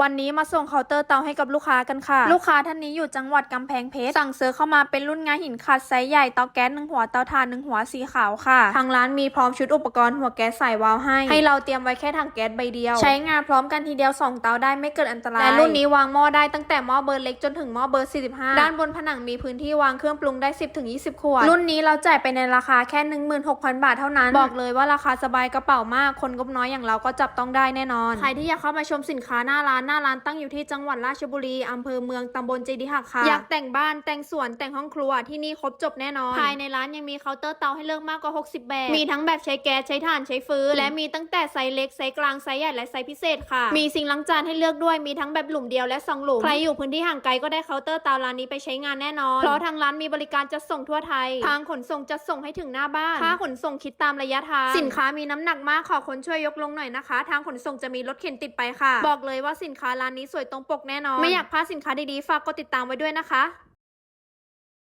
วันนี้มาส่งเคาน์เตอร์เตาให้กับลูกค้ากันค่ะ ลูกค้าท่านนี้อยู่จังหวัดกำแพงเพชร สั่งซื้อเข้ามาเป็นรุ่นงาหินขัดไซส์ใหญ่เตาแก๊สหนึ่งหัวเตาถ่านหนึ่งหัวสีขาวค่ะ ทางร้านมีพร้อมชุดอุปกรณ์หัวแก๊สใส่วาล์วให้ ให้เราเตรียมไว้แค่ถังแก๊สใบเดียว ใช้งานพร้อมกันทีเดียว 2 เตาได้ไม่เกิดอันตราย และรุ่นนี้วางหม้อได้ตั้งแต่หม้อเบอร์เล็กจนถึงหม้อเบอร์ 45 ด้านบนผนังมีพื้นที่วางเครื่องปรุงได้ 10-20 ขวด รุ่นนี้เราจ่ายไปในราคาแค่ 16,000 บาทเท่านั้น บอกเลยว่าราคาสบายกระเป๋ามาก คนงบน้อยอย่างเราก็จับต้องได้แน่นอน ใครที่อยากเข้ามาชมสินค้าหน้าร้านหน้าร้านตั้งอยู่ที่จังหวัดราชบุรีอำเภอเมืองตำบลเจดีหักค่ะ อยากแต่งบ้านแต่งสวนแต่งห้องครัวที่นี่ครบจบแน่นอน ภายในร้านยังมีเคาน์เตอร์เตาให้เลือกมากกว่า 60 แบบ มีทั้งแบบใช้แก๊สใช้ถ่านใช้ฟืนและมีตั้งแต่ไซส์เล็กไซส์กลางไซส์ใหญ่และไซส์พิเศษค่ะ มีซิงค์ล้างจานให้เลือกด้วยมีทั้งแบบหลุมเดียวและสองหลุมใครอยู่พื้นที่ห่างไกลก็ได้เคาน์เตอร์เตาร้านนี้ไปใช้งานแน่นอนเพราะทางร้านมีบริการจัดส่งทั่วไทย ทางขนส่งจัดส่งให้ถึงหน้าบ้านค่าขนส่งคิดตามระยะทางสินค้ามีน้ำหนักมากขอคนช่วยยกลงหน่อยนะคะ ทางขนส่งจะมีรถเข็นติดไปค่ะ บอกเลยว่าสินค้าร้านนี้สวยตรงปกแน่นอน ไม่อยากพลาดสินค้าดีๆ ฝากกดติดตามไว้ด้วยนะคะ